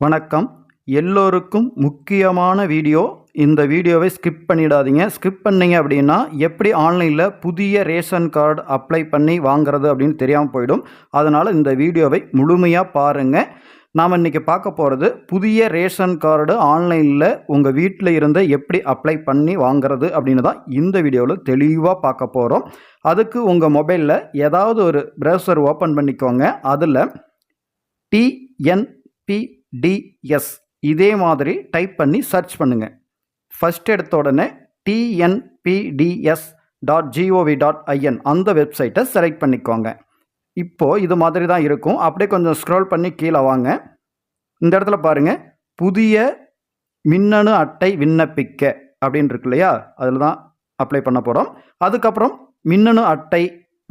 வணக்கம். எல்லோருக்கும் முக்கியமான வீடியோ. இந்த வீடியோவை ஸ்கிப் பண்ணிடாதீங்க. ஸ்கிப் பண்ணிங்க அப்படின்னா எப்படி ஆன்லைனில் புதிய ரேஷன் கார்டு அப்ளை பண்ணி வாங்குறது அப்படின்னு தெரியாமல் போயிடும். அதனால் இந்த வீடியோவை முழுமையாக பாருங்கள் நாம் இன்றைக்கி பார்க்க போகிறது புதிய ரேஷன் கார்டு ஆன்லைனில் உங்கள் வீட்டில் இருந்து எப்படி அப்ளை பண்ணி வாங்குறது அப்படின்னு தான் இந்த வீடியோவில் தெளிவாக பார்க்க போகிறோம் அதுக்கு உங்கள் மொபைலில் ஏதாவது ஒரு ப்ரௌசர் ஓப்பன் பண்ணிக்கோங்க. அதில் டிஎன்பி டிஎஸ் இதே மாதிரி டைப் பண்ணி சர்ச் பண்ணுங்கள் ஃபஸ்ட் எடுத்த உடனே TNPDS dot gov dot in அந்த வெப்சைட்டை செலக்ட் பண்ணிக்கோங்க. இப்போது இது மாதிரி தான் இருக்கும். அப்படியே கொஞ்சம் ஸ்க்ரோல் பண்ணி கீழே வாங்க. இந்த இடத்துல பாருங்கள் புதிய மின்னணு அட்டை விண்ணப்பிக்க அப்படின்னு இருக்கு இல்லையா? அதில் தான் அப்ளை பண்ண போகிறோம் அதுக்கப்புறம் மின்னணு அட்டை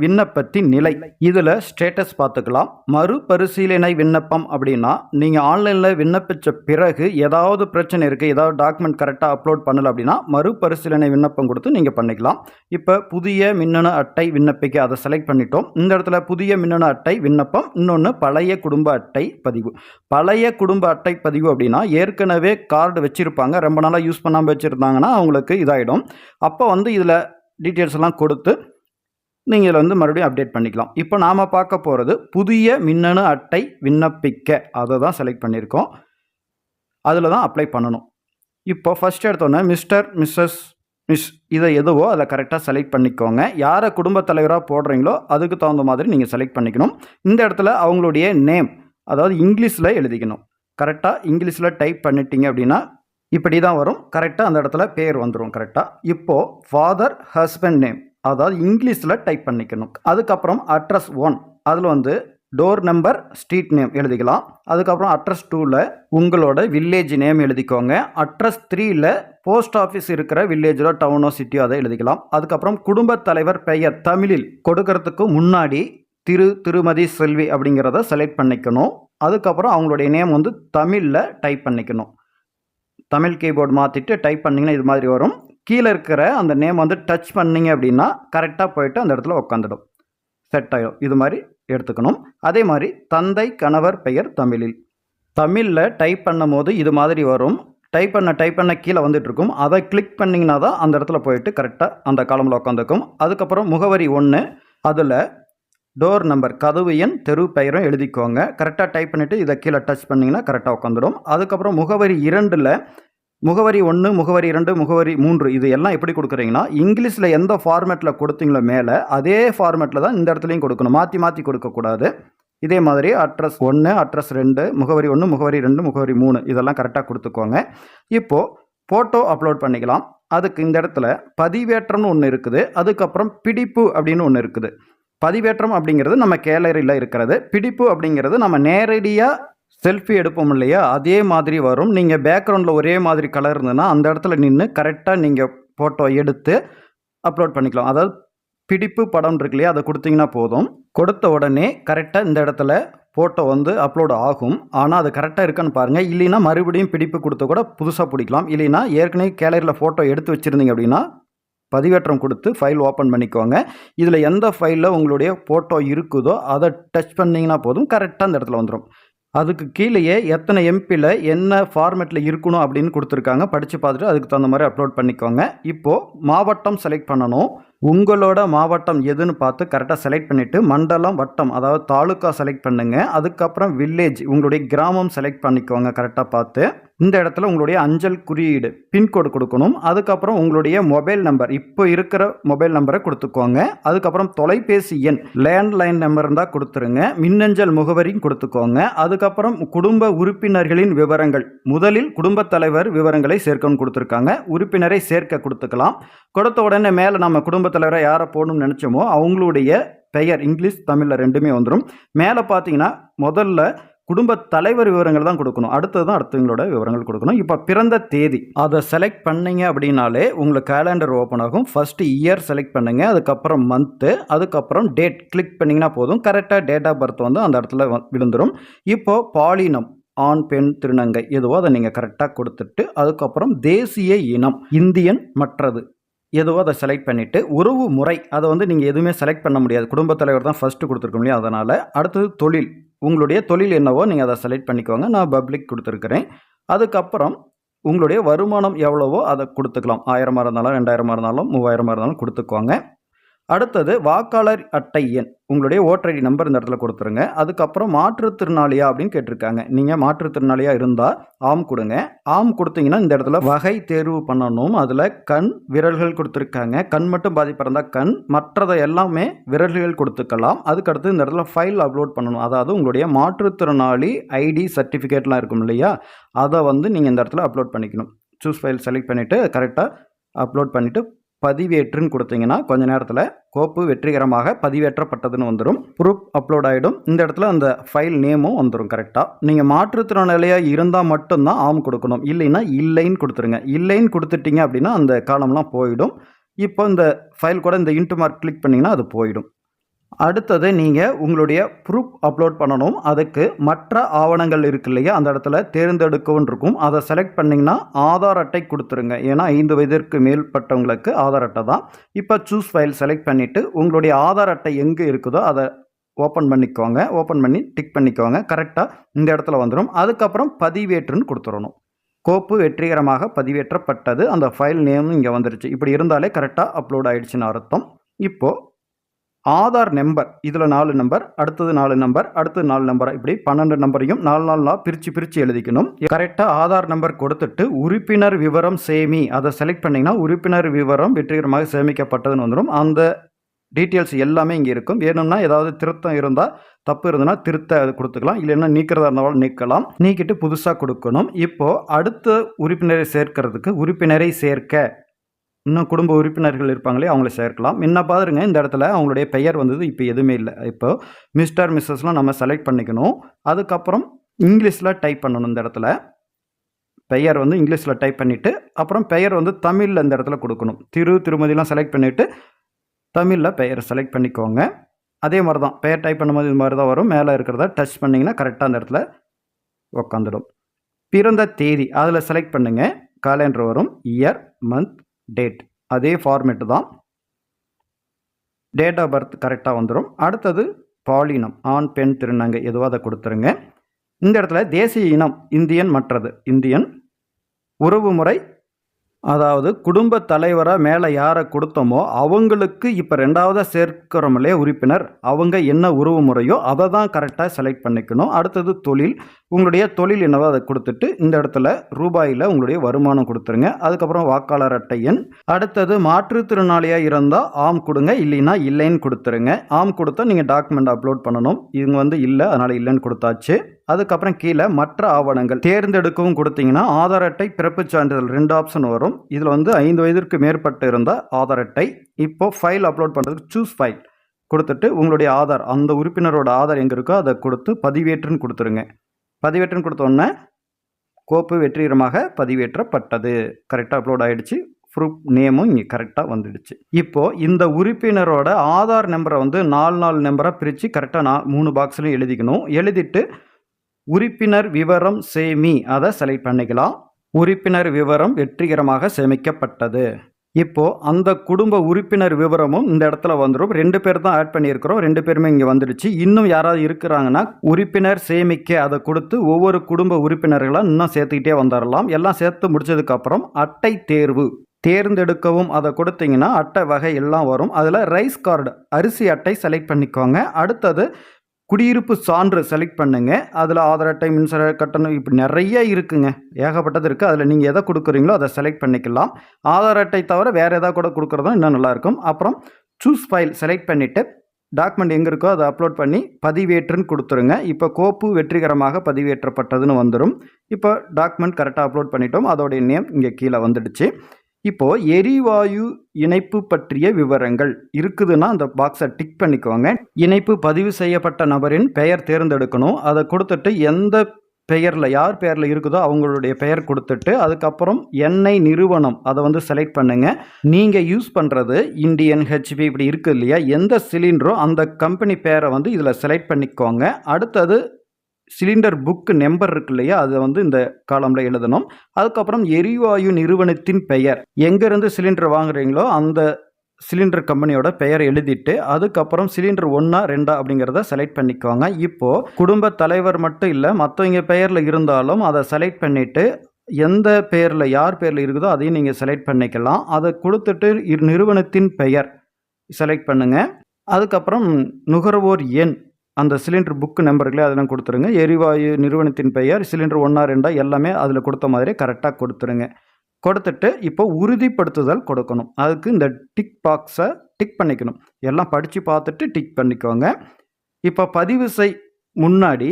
விண்ணப்பத்தின் நிலை. இதில் ஸ்டேட்டஸ் பார்த்துக்கலாம். மறுபரிசீலனை விண்ணப்பம் அப்படின்னா நீங்கள் ஆன்லைனில் விண்ணப்பித்த பிறகு ஏதாவது பிரச்சனை இருக்குது ஏதாவது டாக்குமெண்ட் கரெக்டாக அப்லோட் பண்ணல அப்படின்னா மறுபரிசீலனை விண்ணப்பம் கொடுத்து நீங்கள் பண்ணிக்கலாம். இப்போ புதிய மின்னணு அட்டை விண்ணப்பிக்க அதை செலக்ட் பண்ணிட்டோம். இந்த இடத்துல புதிய மின்னணு அட்டை விண்ணப்பம் இன்னொன்று பழைய குடும்ப அட்டை பதிவு. பழைய குடும்ப அட்டை பதிவு அப்படின்னா ஏற்கனவே கார்டு வச்சுருப்பாங்க. ரொம்ப நாளாக யூஸ் பண்ணாமல் வச்சுருந்தாங்கன்னா அவங்களுக்கு இதாகிடும் அப்போ வந்து இதில் டீட்டெயில்ஸ் எல்லாம் கொடுத்து நீங்கள் இதில் வந்து மறுபடியும் அப்டேட் பண்ணிக்கலாம். இப்போ நாம் பார்க்க போகிறது புதிய மின்னணு அட்டை விண்ணப்பிக்க. அதை தான் செலக்ட் பண்ணியிருக்கோம். அதில் தான் அப்ளை பண்ணணும். இப்போ ஃபஸ்ட் எடுத்தோன்னே மிஸ்டர் மிஸ்ஸஸ் மிஸ் இதை எதுவோ அதை கரெக்டாக செலக்ட் பண்ணிக்கோங்க. யாரை குடும்பத் தலைவராக போடுறீங்களோ அதுக்கு தகுந்த மாதிரி நீங்கள் செலக்ட் பண்ணிக்கணும். இந்த இடத்துல அவங்களுடைய நேம் அதாவது இங்கிலீஷில் எழுதிக்கணும். கரெக்டாக இங்கிலீஷில் டைப் பண்ணிட்டீங்க அப்படின்னா இப்படி தான் வரும் கரெக்டாக அந்த இடத்துல பேர் வந்துடும் கரெக்டாக இப்போது ஃபாதர் ஹஸ்பண்ட் நேம் அதாவது இங்கிலீஷில் டைப் பண்ணிக்கணும். அதுக்கப்புறம் அட்ரஸ் ஒன் அதில் வந்து டோர் நம்பர் ஸ்ட்ரீட் நேம் எழுதிக்கலாம். அதுக்கப்புறம் அட்ரஸ் டூவில் உங்களோட வில்லேஜ் நேம் எழுதிக்கோங்க. அட்ரஸ் த்ரீயில் போஸ்ட் ஆஃபீஸ் இருக்கிற வில்லேஜோ டவுனோ சிட்டியோ அதை எழுதிக்கலாம். அதுக்கப்புறம் குடும்பத் தலைவர் பெயர் தமிழில் கொடுக்கறதுக்கு முன்னாடி திரு திருமதி செல்வி அப்படிங்கிறத செலக்ட் பண்ணிக்கணும். அதுக்கப்புறம் அவங்களுடைய நேம் வந்து தமிழில் டைப் பண்ணிக்கணும். தமிழ் கீபோர்டு மாற்றிட்டு டைப் பண்ணிங்கன்னா இது மாதிரி வரும். கீழே இருக்கிற அந்த நேம் வந்து டச் பண்ணிங்க அப்படின்னா கரெக்டாக போயிட்டு அந்த இடத்துல உட்காந்துடும் செட் ஆகிடும் இது மாதிரி எடுத்துக்கணும். அதே மாதிரி தந்தை கணவர் பெயர் தமிழில். தமிழில் டைப் பண்ணும் போது இது மாதிரி வரும். டைப் பண்ண டைப் பண்ண கீழே வந்துட்டு இருக்கும் அதை கிளிக் பண்ணிங்கன்னா தான் அந்த இடத்துல போயிட்டு கரெக்டாக அந்த காலமில் உட்காந்துக்கும் அதுக்கப்புறம் முகவரி ஒன்று அதில் டோர் நம்பர் கதவு எண் தெரு பெயரும் எழுதிக்கோங்க. கரெக்டாக டைப் பண்ணிவிட்டு இதை கீழே டச் பண்ணிங்கன்னா கரெக்டாக உட்காந்துடும் அதுக்கப்புறம் முகவரி இரண்டில் முகவரி ஒன்று முகவரி இரண்டு முகவரி மூன்று இது எல்லாம் எப்படி கொடுக்குறீங்கன்னா இங்கிலீஷில் எந்த ஃபார்மேட்டில் கொடுத்தீங்களோ மேலே அதே ஃபார்மேட்டில் தான் இந்த இடத்துலையும் கொடுக்கணும். மாற்றி மாற்றி கொடுக்கக்கூடாது. இதே மாதிரி அட்ரஸ் ஒன்று அட்ரஸ் ரெண்டு முகவரி ஒன்று முகவரி ரெண்டு முகவரி மூணு இதெல்லாம் கரெக்டாக கொடுத்துக்கோங்க. இப்போது ஃபோட்டோ அப்லோட் பண்ணிக்கலாம். அதுக்கு இந்த இடத்துல பதிவேற்றம்னு ஒன்று இருக்குது. அதுக்கப்புறம் பிடிப்பு அப்படின்னு ஒன்று இருக்குது. பதிவேற்றம் அப்படிங்கிறது நம்ம கேலரியில் இருக்கிறது. பிடிப்பு அப்படிங்கிறது நம்ம நேரடியாக செல்ஃபி எடுப்போம் இல்லையா? அதே மாதிரி வரும். நீங்கள் பேக்ரவுண்டில் ஒரே மாதிரி கலர் இருந்ததுன்னா அந்த இடத்துல நின்று கரெக்டாக நீங்கள் ஃபோட்டோ எடுத்து அப்லோட் பண்ணிக்கலாம். அதாவது பிடிப்பு படம் இருக்கு இல்லையா? அதை கொடுத்தீங்கன்னா போதும். கொடுத்த உடனே கரெக்டாக இந்த இடத்துல ஃபோட்டோ வந்து அப்லோட் ஆகும். ஆனால் அது கரெக்டாக இருக்கான்னு பாருங்கள் இல்லைன்னா மறுபடியும் பிடிப்பு கொடுத்து கூட புதுசாக பிடிக்கலாம். இல்லைன்னா ஏற்கனவே கேலரியில் ஃபோட்டோ எடுத்து வச்சுருந்தீங்க அப்படின்னா பதிவேற்றம் கொடுத்து ஃபைல் ஓப்பன் பண்ணிக்கோங்க. இதில் எந்த ஃபைலில் உங்களுடைய ஃபோட்டோ இருக்குதோ அதை டச் பண்ணிங்கன்னா போதும். கரெக்டாக அந்த இடத்துல வந்துடும் அதுக்கு கீழேயே எத்தனை எம்பியில் என்ன ஃபார்மேட்டில் இருக்கணும் அப்படின்னு கொடுத்துருக்காங்க. படித்து பார்த்துட்டு அதுக்கு தகுந்த மாதிரி அப்லோட் பண்ணிக்கோங்க. இப்போது மாவட்டம் செலக்ட் பண்ணணும். உங்களோட மாவட்டம் எதுன்னு பார்த்து கரெக்டாக செலக்ட் பண்ணிவிட்டு மண்டலம் வட்டம் அதாவது தாலுக்கா செலக்ட் பண்ணுங்கள் அதுக்கப்புறம் வில்லேஜ் உங்களுடைய கிராமம் செலக்ட் பண்ணிக்கோங்க கரெக்டாக பார்த்து. இந்த இடத்துல உங்களுடைய அஞ்சல் குறியீடு பின்கோடு கொடுக்கணும். அதுக்கப்புறம் உங்களுடைய மொபைல் நம்பர் இப்போ இருக்கிற மொபைல் நம்பரை கொடுத்துக்கோங்க. அதுக்கப்புறம் தொலைபேசி எண் லேண்ட்லைன் நம்பர் இருந்தால் கொடுத்துருங்க. மின்னஞ்சல் முகவரியும் கொடுத்துக்கோங்க. அதுக்கப்புறம் குடும்ப உறுப்பினர்களின் விவரங்கள். முதலில் குடும்பத் தலைவர் விவரங்களை சேர்க்கணும்னு கொடுத்துருக்காங்க. உறுப்பினரை சேர்க்க கொடுத்துக்கலாம். கொடுத்த உடனே மேலே நம்ம குடும்பத் தலைவரை யாரை போடணும்னு நினச்சோமோ அவங்களுடைய பெயர் இங்கிலீஷ் தமிழில் ரெண்டுமே வந்துடும் மேலே பார்த்தீங்கன்னா முதல்ல குடும்ப தலைவர் விவரங்கள் தான் கொடுக்கணும். அடுத்தது தான் அடுத்தவங்களோட விவரங்கள் கொடுக்கணும். இப்போ பிறந்த தேதி. அதை செலக்ட் பண்ணீங்க அப்படின்னாலே உங்களுக்கு கேலண்டர் ஓப்பன் ஆகும். ஃபர்ஸ்ட் இயர் செலக்ட் பண்ணுங்க. அதுக்கப்புறம் மந்த்து அதுக்கப்புறம் டேட் கிளிக் பண்ணிங்கன்னா போதும். கரெக்டாக டேட் ஆஃப் பர்த் வந்து அந்த இடத்துல விழுந்துடும் விழுந்துரும். இப்போது பாலினம் ஆண் பெண் திருநங்கை எதுவோ அதை நீங்கள் கரெக்டாக கொடுத்துட்டு அதுக்கப்புறம் தேசிய இனம் இந்தியன் மற்றது எதுவோ அதை செலக்ட் பண்ணிவிட்டு உறவு முறை அதை வந்து நீங்கள் எதுவுமே செலக்ட் பண்ண முடியாது. குடும்பத் தலைவர் தான் ஃபஸ்ட்டு கொடுத்துருக்க முடியும் அதனால் அடுத்தது தொழில். உங்களுடைய தொழில் என்னவோ நீங்கள் அதை செலக்ட் பண்ணிக்கோங்க. நான் பப்ளிக் கொடுத்துருக்குறேன். அதுக்கப்புறம் உங்களுடைய வருமானம் எவ்வளவோ அதை கொடுத்துக்கலாம். ஆயிரமாக இருந்தாலும் ரெண்டாயிரமாக இருந்தாலும் மூவாயிரமாக இருந்தாலும் கொடுத்துக்கோங்க. அடுத்தது வாக்காளர் அட்டை எண். உங்களுடைய ஓட்டர் ஐடி நம்பர் இந்த இடத்துல கொடுத்துருங்க. அதுக்கப்புறம் மாற்றுத்திறனாளியா அப்படின்னு கேட்டிருக்காங்க. நீங்கள் மாற்றுத்திறனாளியா இருந்தால் ஆம் கொடுங்க. ஆம் கொடுத்தீங்கன்னா இந்த இடத்துல வகை தேர்வு பண்ணணும். அதில் கண் விரல்கள் கொடுத்துருக்காங்க. கண் மட்டும் பாதிப்பு இருந்தால் கண் மற்றதை எல்லாமே விரல்கள் கொடுத்துக்கலாம். அதுக்கடுத்து இந்த இடத்துல ஃபைல் அப்லோட் பண்ணணும். அதாவது உங்களுடைய மாற்றுத்திறனாளி ஐடி சர்டிஃபிகேட்லாம் இருக்கும் இல்லையா? அதை வந்து நீங்கள் இந்த இடத்துல அப்லோட் பண்ணிக்கணும். சூஸ் ஃபைல் செலக்ட் பண்ணிவிட்டு கரெக்டாக அப்லோட் பண்ணிவிட்டு பதிவேற்றுன்னு கொடுத்தீங்கன்னா கொஞ்ச நேரத்தில் கோப்பு வெற்றிகரமாக பதிவேற்றப்பட்டதுன்னு வந்துடும் ப்ரூஃப் அப்லோட் ஆகிடும் இந்த இடத்துல அந்த ஃபைல் நேமும் வந்துடும் கரெக்டாக நீங்கள் மாற்றுத்திறனாளியாக இருந்தால் மட்டும்தான் ஆம் கொடுக்கணும். இல்லைன்னா இல்லைன்னு கொடுத்துருங்க. இல்லைன்னு கொடுத்துட்டீங்க அப்படின்னா அந்த காலம்லாம் போயிடும். இப்போ இந்த ஃபைல் கூட இந்த இன்ட்டு மார்க் கிளிக் பண்ணிங்கன்னா அது போயிடும். அடுத்தது நீங்கள் உங்களுடைய ப்ரூஃப் அப்லோட் பண்ணணும். அதுக்கு மற்ற ஆவணங்கள் இருக்கு இல்லையா? அந்த இடத்துல தேர்ந்தெடுக்கவும் இருக்கும். அதை செலக்ட் பண்ணிங்கன்னா ஆதார் அட்டை கொடுத்துருங்க. ஏன்னா ஐந்து வயதிற்கு மேற்பட்டவங்களுக்கு ஆதார் அட்டை தான். இப்போ சூஸ் ஃபைல் செலக்ட் பண்ணிவிட்டு உங்களுடைய ஆதார் அட்டை எங்கே இருக்குதோ அதை ஓப்பன் பண்ணிக்கோங்க. ஓப்பன் பண்ணி டிக் பண்ணிக்கோங்க. கரெக்டாக இந்த இடத்துல வந்துடும் அதுக்கப்புறம் பதிவேற்றுன்னு கொடுத்துடணும். கோப்பு வெற்றிகரமாக பதிவேற்றப்பட்டது. அந்த ஃபைல் நேமும் இங்கே வந்துருச்சு. இப்படி இருந்தாலே கரெக்டாக அப்லோட் ஆகிடுச்சின்னு அர்த்தம். இப்போது ஆதார் நம்பர் இதில் நாலு நம்பர் அடுத்தது நாலு நம்பர் அடுத்தது நாலு நம்பர்? இப்படி பன்னெண்டு நம்பரையும் நாலு நாளாக பிரித்து பிரித்து எழுதிக்கணும். கரெக்டாக ஆதார் நம்பர் கொடுத்துட்டு உறுப்பினர் விவரம் சேமி. அதை செலக்ட் பண்ணிங்கன்னா உறுப்பினர் விவரம் வெற்றிகரமாக சேமிக்கப்பட்டதுன்னு வந்துடும் அந்த டீட்டெயில்ஸ் எல்லாமே இங்கே இருக்கும். வேணும்னா ஏதாவது திருத்தம் இருந்தால் தப்பு இருந்ததுன்னா திருத்த அது கொடுத்துக்கலாம். இல்லைன்னா நீக்கிறதா இருந்தாலும் நீக்கலாம். நீக்கிட்டு புதுசாக கொடுக்கணும். இப்போது அடுத்த உறுப்பினரை சேர்க்கறதுக்கு உறுப்பினரை சேர்க்க இன்னும் குடும்ப உறுப்பினர்கள் இருப்பாங்களே அவங்கள சேர்க்கலாம். என்ன பாருங்க இந்த இடத்துல அவங்களுடைய பெயர் வந்தது இப்போ எதுவுமே இல்லை. இப்போ மிஸ்டர் மிஸ்ஸஸ்லாம் நம்ம செலக்ட் பண்ணிக்கணும். அதுக்கப்புறம் இங்கிலீஷில் டைப் பண்ணணும் இந்த இடத்துல. பெயர் வந்து இங்கிலீஷில் டைப் பண்ணிவிட்டு அப்புறம் பெயர் வந்து தமிழில் இந்த இடத்துல கொடுக்கணும். திரு திருமதிலாம் செலக்ட் பண்ணிவிட்டு தமிழில் பெயர் செலக்ட் பண்ணிக்கோங்க. அதே மாதிரி தான் பெயர் டைப் பண்ணும்போது இது மாதிரி தான் வரும். மேலே இருக்கிறத டச் பண்ணிங்கன்னா கரெக்டாக அந்த இடத்துல உக்காந்துடும். பிறந்த தேதி அதில் செலக்ட் பண்ணுங்கள் காலண்டர் வரும். இயர் மந்த் டேட் அதே ஃபார்மேட்டு தான் டேட் ஆஃப் பர்த் கரெக்டாக வந்துடும் அடுத்தது பாலினம். ஆண் பெண் திருநங்கை எதுவோ அதை கொடுத்துருங்க. இந்த இடத்துல தேசிய இனம் இந்தியன் மற்றது. இந்தியன் உறவு முறை அதாவது குடும்ப தலைவராக மேலே யாரை கொடுத்தோமோ அவங்களுக்கு இப்போ ரெண்டாவதாக சேர்க்கிறோமில்லையே உறுப்பினர் அவங்க என்ன உறவு முறையோ அதை தான் கரெக்டாக செலக்ட் பண்ணிக்கணும். அடுத்தது தொழில். உங்களுடைய தொழில் என்னவோ அதை கொடுத்துட்டு இந்த இடத்துல ரூபாயில் உங்களுடைய வருமானம் கொடுத்துருங்க. அதுக்கப்புறம் வாக்காளர் அட்டை எண். அடுத்தது மாற்றுத்திறனாளியாக இருந்தால் ஆம் கொடுங்க இல்லைன்னா இல்லைன்னு கொடுத்துருங்க. ஆம் கொடுத்தா நீங்கள் டாக்குமெண்ட் அப்லோட் பண்ணணும். இவங்க வந்து இல்லை அதனால் இல்லைன்னு கொடுத்தாச்சு. அதுக்கப்புறம் கீழே மற்ற ஆவணங்கள். தேர்ந்தெடுக்கவும் கொடுத்தீங்கன்னா ஆதார் அட்டை பிறப்புச் சான்றிதழ் ரெண்டு ஆப்ஷன் வரும். இதில் வந்து ஐந்து வயதிற்கு மேற்பட்டு இருந்தால் ஆதார் அட்டை. இப்போ ஃபைல் அப்லோட் பண்ணுறதுக்கு சூஸ் ஃபைல் கொடுத்துட்டு உங்களுடைய ஆதார் அந்த உறுப்பினரோட ஆதார் எங்கே இருக்கோ அதை கொடுத்து பதிவேற்றுன்னு கொடுத்துருங்க. பதிவேற்றுன்னு கொடுத்தோன்னே கோப்பு வெற்றிகரமாக பதிவேற்றப்பட்டது. கரெக்டாக அப்லோட் ஆகிடுச்சு ப்ரூஃப் நேமும் இங்கே கரெக்டாக வந்துடுச்சு. இப்போது இந்த உறுப்பினரோட ஆதார் நம்பரை வந்து நாலு நாலு நம்பராக பிரித்து கரெக்டாக நான் மூணு பாக்ஸ்லையும் எழுதிக்கணும். எழுதிட்டு உறுப்பினர் விவரம் சேமி. அதை செலக்ட் பண்ணிக்கலாம். உறுப்பினர் விவரம் வெற்றிகரமாக சேமிக்கப்பட்டது. இப்போ அந்த குடும்ப உறுப்பினர் விவரமும் இந்த இடத்துல வந்துடும் ரெண்டு பேர் தான் ஆட் பண்ணியிருக்கிறோம். ரெண்டு பேருமே இங்கே வந்துடுச்சு இன்னும் யாராவது இருக்கிறாங்கன்னா உறுப்பினர் சேமிக்க அதை கொடுத்து ஒவ்வொரு குடும்ப உறுப்பினர்களாக இன்னும் சேர்த்துக்கிட்டே வந்துடலாம் எல்லாம் சேர்த்து முடிச்சதுக்கப்புறம் அட்டை தேர்வு. தேர்ந்தெடுக்கவும் அதை கொடுத்தீங்கன்னா அட்டை வகை எல்லாம் வரும். அதில் ரைஸ் கார்டு அரிசி அட்டை செலக்ட் பண்ணிக்கோங்க. அடுத்தது குடியிருப்பு சான்று செலக்ட் பண்ணுங்க. அதில் ஆதார் அட்டை மின்சார கட்டணம் இப்படி நிறைய இருக்குங்க. ஏகப்பட்டது இருக்குது அதில் நீங்கள் எதை கொடுக்குறீங்களோ அதை செலக்ட் பண்ணிக்கலாம். ஆதார் அட்டை தவிர வேறு எதாவது கூட கொடுக்குறதும் இன்னும் நல்லாயிருக்கும் அப்புறம் சூஸ் ஃபைல் செலக்ட் பண்ணிவிட்டு டாக்குமெண்ட் எங்கே இருக்கோ அதை அப்லோட் பண்ணி பதிவேற்றுன்னு கொடுத்துருங்க. இப்போ கோப்பு வெற்றிகரமாக பதிவேற்றப்பட்டதுன்னு வந்துடும் இப்போ டாக்குமெண்ட் கரெக்டாக அப்லோட் பண்ணிட்டோம். அதோடைய நேம் இங்கே கீழே வந்துடுச்சு. இப்போ எரிவாயு இணைப்பு பற்றிய விவரங்கள் இருக்குதுன்னா அந்த பாக்ஸை டிக் பண்ணிக்கோங்க. இணைப்பு பதிவு செய்யப்பட்ட நபரின் பெயர் தேர்ந்தெடுக்கணும். அதை கொடுத்துட்டு எந்த பெயரில் யார் பெயரில் இருக்குதோ அவங்களுடைய பெயர் கொடுத்துட்டு அதுக்கப்புறம் எண்ணெய் நிறுவனம் அதை வந்து செலக்ட் பண்ணுங்கள் நீங்கள் யூஸ் பண்ணுறது இந்தியன் ஹெச்பி இப்படி இருக்குது இல்லையா? எந்த சிலிண்டரோ அந்த கம்பெனி பேரை வந்து இதில் செலக்ட் பண்ணிக்கோங்க. அடுத்தது சிலிண்டர் புக்கு நம்பர் இருக்கு இல்லையா? அதை வந்து இந்த காலமில் எழுதணும். அதுக்கப்புறம் எரிவாயு நிறுவனத்தின் பெயர். எங்கேருந்து சிலிண்டர் வாங்குறீங்களோ அந்த சிலிண்டர் கம்பெனியோட பெயர் எழுதிட்டு அதுக்கப்புறம் சிலிண்டர் ஒன்றா ரெண்டா அப்படிங்கிறத செலக்ட் பண்ணிக்குவாங்க இப்போது குடும்ப தலைவர் மட்டும் இல்லை மற்றவங்க பெயரில் இருந்தாலும் அதை செலக்ட் பண்ணிவிட்டு எந்த பேரில் யார் பேரில் இருக்குதோ அதையும் நீங்கள் செலக்ட் பண்ணிக்கலாம். அதை கொடுத்துட்டு இரு நிறுவனத்தின் பெயர் செலக்ட் பண்ணுங்கள் அதுக்கப்புறம் நுகர்வோர் எண் அந்த சிலிண்டர் புக்கு நம்பர்களே அதெல்லாம் கொடுத்துருங்க. எரிவாயு நிறுவனத்தின் பெயர் சிலிண்டர் ஒன்றா ரெண்டா எல்லாமே அதில் கொடுத்த மாதிரி கரெக்டாக கொடுத்துருங்க. கொடுத்துட்டு இப்போ உறுதிப்படுத்துதல் கொடுக்கணும். அதுக்கு இந்த டிக் பாக்ஸை டிக் பண்ணிக்கணும். எல்லாம் படித்து பார்த்துட்டு டிக் பண்ணிக்கோங்க. இப்போ பதிவு செய் முன்னாடி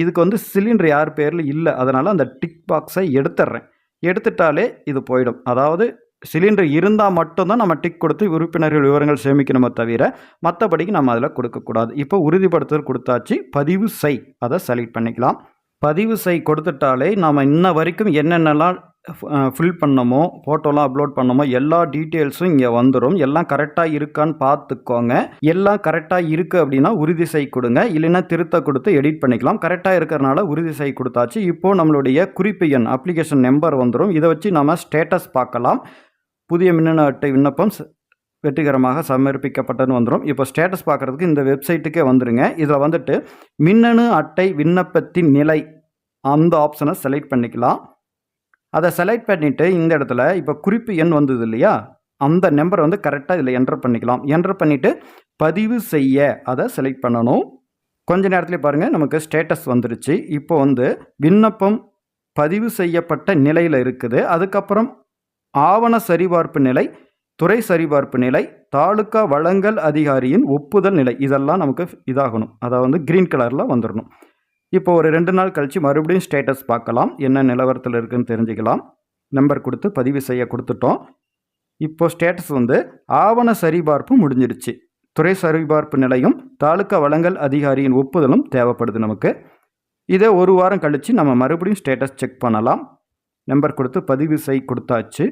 இதுக்கு வந்து சிலிண்டர் யார் பேரில் இல்லை அதனால் அந்த டிக் பாக்ஸை எடுத்துட்றேன். எடுத்துட்டாலே இது போயிடும். அதாவது சிலிண்டர் இருந்தால் மட்டும்தான் நம்ம டிக் கொடுத்து உறுப்பினர்கள் விவரங்கள் சேமிக்கணுமே தவிர மற்றபடிக்கு நம்ம அதில் கொடுக்கக்கூடாது. இப்போ உறுதிப்படுத்துதல் கொடுத்தாச்சு. பதிவு செய். அதை செலக்ட் பண்ணிக்கலாம். பதிவு செய் கொடுத்துட்டாலே நம்ம இன்ன வரைக்கும் என்னென்னலாம் ஃபில் பண்ணமோ ஃபோட்டோலாம் அப்லோட் பண்ணமோ எல்லா டீட்டெயில்ஸும் இங்கே வந்துடும் எல்லாம் கரெக்டாக இருக்கான்னு பார்த்துக்கோங்க. எல்லாம் கரெக்டாக இருக்குது அப்படின்னா உறுதி செய் கொடுங்க. இல்லைன்னா திருத்த கொடுத்து எடிட் பண்ணிக்கலாம். கரெக்டாக இருக்கிறனால உறுதி செய் கொடுத்தாச்சு. இப்போது நம்மளுடைய குறிப்பு எண் அப்ளிகேஷன் நம்பர் வந்துடும் இதை வச்சு நம்ம ஸ்டேட்டஸ் பார்க்கலாம். புதிய மின்னணு அட்டை விண்ணப்பம் வெற்றிகரமாக சமர்ப்பிக்கப்பட்டதுன்னு வந்துடும் இப்போ ஸ்டேட்டஸ் பார்க்குறதுக்கு இந்த வெப்சைட்டுக்கே வந்துடுங்க இதில் வந்துட்டு மின்னணு அட்டை விண்ணப்பத்தின் நிலை அந்த ஆப்ஷனை செலக்ட் பண்ணிக்கலாம். அதை செலக்ட் பண்ணிவிட்டு இந்த இடத்துல இப்போ குறிப்பு எண் வந்தது இல்லையா? அந்த நம்பர் வந்து கரெக்டாக இதில் என்டர் பண்ணிக்கலாம். என்டர் பண்ணிவிட்டு பதிவு செய்ய அதை செலக்ட் பண்ணணும். கொஞ்ச நேரத்துலேயே பாருங்கள் நமக்கு ஸ்டேட்டஸ் வந்துருச்சு. இப்போ வந்து விண்ணப்பம் பதிவு செய்யப்பட்ட நிலையில் இருக்குது. அதுக்கப்புறம் ஆவண சரிபார்ப்பு நிலை துறை சரிபார்ப்பு நிலை தாலுக்கா வழங்கல் அதிகாரியின் ஒப்புதல் நிலை இதெல்லாம் நமக்கு இதாகணும். அதை வந்து க்ரீன் கலரில் வந்துடணும் இப்போ ஒரு ரெண்டு நாள் கழித்து மறுபடியும் ஸ்டேட்டஸ் பார்க்கலாம். என்ன நிலவரத்தில் இருக்குன்னு தெரிஞ்சுக்கலாம். நம்பர் கொடுத்து பதிவு செய்ய கொடுத்துட்டோம். இப்போ ஸ்டேட்டஸ் வந்து ஆவண சரிபார்ப்பு முடிஞ்சிடுச்சு துறை சரிபார்ப்பு நிலையும் தாலுக்கா வழங்கல் அதிகாரியின் ஒப்புதலும் தேவைப்படுது நமக்கு. இதை ஒரு வாரம் கழித்து நம்ம மறுபடியும் ஸ்டேட்டஸ் செக் பண்ணலாம். நம்பர் கொடுத்து பதிவு செய் கொடுத்தாச்சு.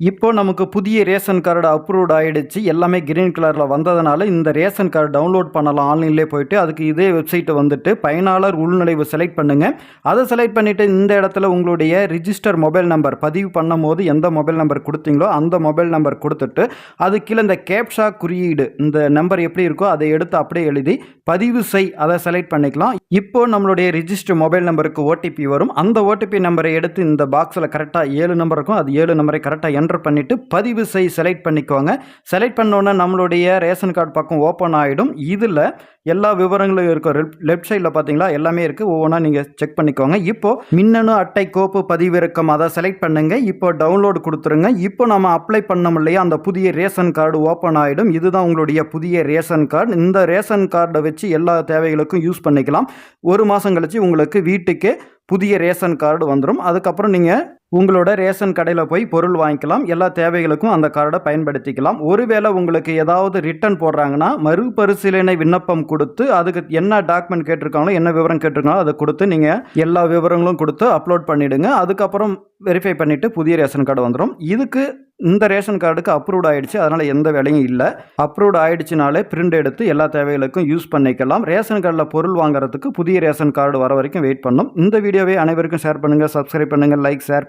இப்போ நமக்கு புதிய ரேஷன் கார்டு அப்ரூவ்ட் ஆகிடுச்சு எல்லாமே கிரீன் கலரில் வந்ததுனால இந்த ரேஷன் கார்டு டவுன்லோட் பண்ணலாம். ஆன்லைன்லேயே போயிட்டு அதுக்கு இதே வெப்சைட்டை வந்துட்டு பயனாளர் உள்நுழைவு செலக்ட் பண்ணுங்கள் அதை செலக்ட் பண்ணிவிட்டு இந்த இடத்துல உங்களுடைய ரிஜிஸ்டர் மொபைல் நம்பர் பதிவு பண்ணும் போது எந்த மொபைல் நம்பர் கொடுத்தீங்களோ அந்த மொபைல் நம்பர் கொடுத்துட்டு அது கீழே இந்த கேப்ஷா குறியீடு இந்த நம்பர் எப்படி இருக்கோ அதை எடுத்து அப்படியே எழுதி பதிவு செய் அதை செலக்ட் பண்ணிக்கலாம். இப்போ நம்மளுடைய ரிஜிஸ்டர் மொபைல் நம்பருக்கு ஓடிபி வரும். அந்த ஓடிபி நம்பரை எடுத்து இந்த பாக்ஸில் கரெக்டாக ஏழு நம்பர் இருக்கும். அது ஏழு நம்பரை கரெக்டாக என்டர் பண்ணிவிட்டு பதிவு செய் செலக்ட் பண்ணிக்கோங்க. செலக்ட் பண்ணோன்னே நம்மளுடைய ரேஷன் கார்டு பக்கம் ஓப்பன் ஆகிடும் இதில் எல்லா விவரங்களும் இருக்கும். லெஃப்ட் சைடில் பார்த்தீங்களா? எல்லாமே இருக்குது ஒவ்வொன்றா நீங்கள் செக் பண்ணிக்கோங்க. இப்போது மின்னணு அட்டை கோப்பு பதிவிறக்கம் அதை செலக்ட் பண்ணுங்கள் இப்போ டவுன்லோடு கொடுத்துருங்க. இப்போ நம்ம அப்ளை பண்ணோம் இல்லையா? அந்த புதிய ரேஷன் கார்டு ஓப்பன் ஆகிடும் இதுதான் உங்களுடைய புதிய ரேஷன் கார்டு இந்த ரேஷன் கார்டை வச்சு எல்லா தேவைகளுக்கும் யூஸ் பண்ணிக்கலாம். ஒரு மாதம் கழித்து உங்களுக்கு வீட்டுக்கு புதிய ரேஷன் கார்டு வந்துடும் அதுக்கப்புறம் நீங்கள் உங்களோட ரேஷன் கடையில் போய் பொருள் வாங்கிக்கலாம். எல்லா தேவைகளுக்கும் அந்த கார்டை பயன்படுத்திக்கலாம். ஒருவேளை உங்களுக்கு ஏதாவது ரிட்டர்ன் போடுறாங்கன்னா மறுபரிசீலனை விண்ணப்பம் கொடுத்து அதுக்கு என்ன டாக்குமெண்ட் கேட்டிருக்காங்களோ என்ன விவரம் கேட்டிருக்காங்களோ அதை கொடுத்து நீங்கள் எல்லா விவரங்களும் கொடுத்து அப்லோட் பண்ணிவிடுங்க அதுக்கப்புறம் வெரிஃபை பண்ணிவிட்டு புதிய ரேஷன் கார்டு வந்துடும் இதுக்கு இந்த ரேஷன் கார்டுக்கு அப்ரூவ்ட் ஆகிடுச்சு அதனால் எந்த வேலையும் இல்லை. அப்ரூவ்ட் ஆகிடுச்சினாலே பிரிண்ட் எடுத்து எல்லா தேவைகளுக்கும் யூஸ் பண்ணிக்கலாம். ரேஷன் கார்டில் பொருள் வாங்குறதுக்கு புதிய ரேஷன் கார்டு வர வரைக்கும் வெயிட் பண்ணும். இந்த வீடியோவை அனைவருக்கும் ஷேர் பண்ணுங்கள் சப்ஸ்கிரைப் பண்ணுங்கள் லைக் ஷேர்